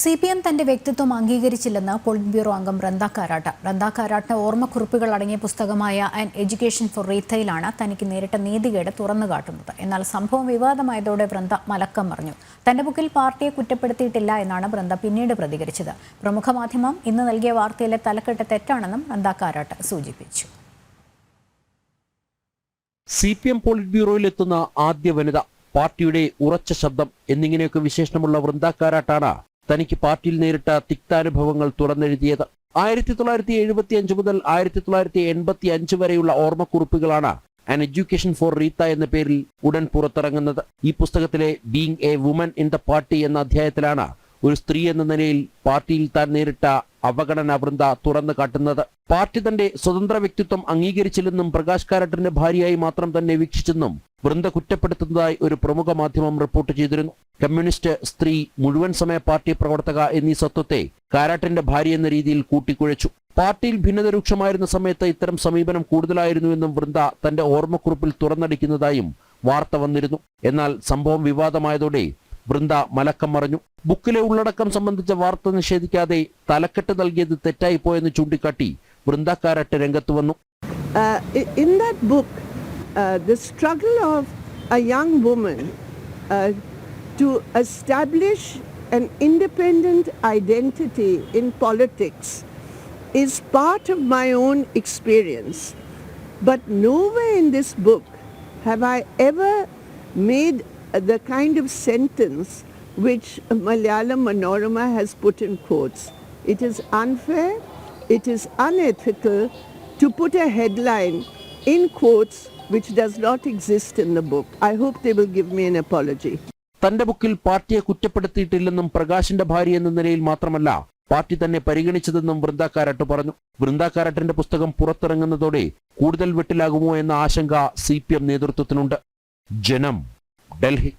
C P M തന്റെ വ്യക്തിത്വം അംഗീകരിച്ചില്ലെന്ന് polit bureau അംഗം വൃന്ദ കാരാട്ട്. വൃന്ദ കാരാട്ട് ഓർമ്മക്കുറിപ്പുകൾ അടങ്ങിയ പുസ്തകമായ ആൻ എഡ്യൂക്കേഷൻ ഫോർ റീത്തയിലാണ് തനിക്ക് നേരിട്ട നീതികേട് തുറന്നുകാട്ടുന്നത് എന്നാൽ സംഭവം വിവാദമായതോടെ വൃന്ദ മലക്കം പറഞ്ഞു തന്റെ ബുക്കിൽ പാർട്ടിയെ കുറ്റപ്പെടുത്തിയിട്ടില്ല എന്നാണ് വൃന്ദ പിന്നീട് പ്രതികരിച്ചത്. പ്രമുഖ മാധ്യമം ഇന്ന് നൽകിയ വാർത്തയിലെ തലക്കെട്ട് തെറ്റാണെന്നും വൃന്ദ കാരാട്ട് സൂചിപ്പിച്ചു. സി പി എം പോളിറ്റ് ബ്യൂറോയിലെത്തുന്ന ആദ്യ വനിത പാർട്ടിയുടെ ഉറച്ച ശബ്ദം എന്നിങ്ങനെയൊക്കെ വിശേഷണമുള്ള വൃന്ദാക്കാരാട്ടാണ് തനിക്ക് പാർട്ടിയിൽ നേരിട്ട തിക്താനുഭവങ്ങൾ തുറന്നെഴുതിയത്. ആയിരത്തി തൊള്ളായിരത്തി എഴുപത്തി അഞ്ച് മുതൽ ആയിരത്തി തൊള്ളായിരത്തി എൺപത്തി അഞ്ച് വരെയുള്ള ഓർമ്മക്കുറിപ്പുകളാണ് ആൻ എഡ്യൂക്കേഷൻ ഫോർ റീത്ത എന്ന പേരിൽ ഉടൻ പുറത്തിറങ്ങുന്നത്. ഈ പുസ്തകത്തിലെ being a woman in the party എന്ന അധ്യായത്തിലാണ് ഒരു സ്ത്രീ എന്ന നിലയിൽ പാർട്ടിയിൽ താൻ നേരിട്ട അവഗണന വൃന്ദ തുറന്നു കാട്ടുന്നത്. പാർട്ടി തന്റെ സ്വതന്ത്ര വ്യക്തിത്വം അംഗീകരിച്ചില്ലെന്നും പ്രകാശ് കാരട്ടിന്റെ ഭാര്യയായി മാത്രം തന്നെ വീക്ഷിച്ചെന്നും വൃന്ദ കുറ്റപ്പെടുത്തുന്നതായി ഒരു പ്രമുഖ മാധ്യമം റിപ്പോർട്ട് ചെയ്തിരുന്നു. കമ്മ്യൂണിസ്റ്റ് സ്ത്രീ മുഴുവൻ സമയ പാർട്ടി പ്രവർത്തക എന്നീ സ്വത്വത്തെ കാരാട്ടിന്റെ ഭാര്യ എന്ന രീതിയിൽ കൂട്ടിക്കുഴച്ചു. പാർട്ടിയിൽ ഭിന്നത രൂക്ഷമായിരുന്ന സമയത്ത് ഇത്തരം സമീപനം കൂടുതലായിരുന്നുവെന്നും വൃന്ദ തന്റെ ഓർമ്മക്കുറിപ്പിൽ തുറന്നടിക്കുന്നതായും വാർത്ത വന്നിരുന്നു. എന്നാൽ സംഭവം വിവാദമായതോടെ വൃന്ദ മലക്കം മറഞ്ഞു. ബുക്കിലെ ഉള്ളടക്കം സംബന്ധിച്ച വാർത്ത നിഷേധിക്കാതെ തലക്കെട്ട് നൽകിയത് തെറ്റായി പോയെന്ന് ചൂണ്ടിക്കാട്ടി വൃന്ദക്കാരട്ട് രംഗത്ത് വന്നു. In that book that struggle of a struggle of to establish an independent identity in politics is part of my own experience. But nowhere in this book have I ever made the kind of sentence which Malayalam Manorama has put in quotes. It is unfair, it is unethical to put a headline in quotes which does not exist in the book. I hope they will give me an apology. തന്റെ ബുക്കിൽ പാർട്ടിയെ കുറ്റപ്പെടുത്തിയിട്ടില്ലെന്നും പ്രകാശിന്റെ ഭാര്യ എന്ന നിലയിൽ മാത്രമല്ല party തന്നെ പരിഗണിച്ചതെന്നും വൃന്ദാക്കാരട്ട് പറഞ്ഞു. വൃന്ദാക്കാരട്ടിന്റെ പുസ്തകം പുറത്തിറങ്ങുന്നതോടെ കൂടുതൽ വെട്ടിലാകുമോ എന്ന ആശങ്ക സി നേതൃത്വത്തിനുണ്ട്. ജനം ഡൽഹി.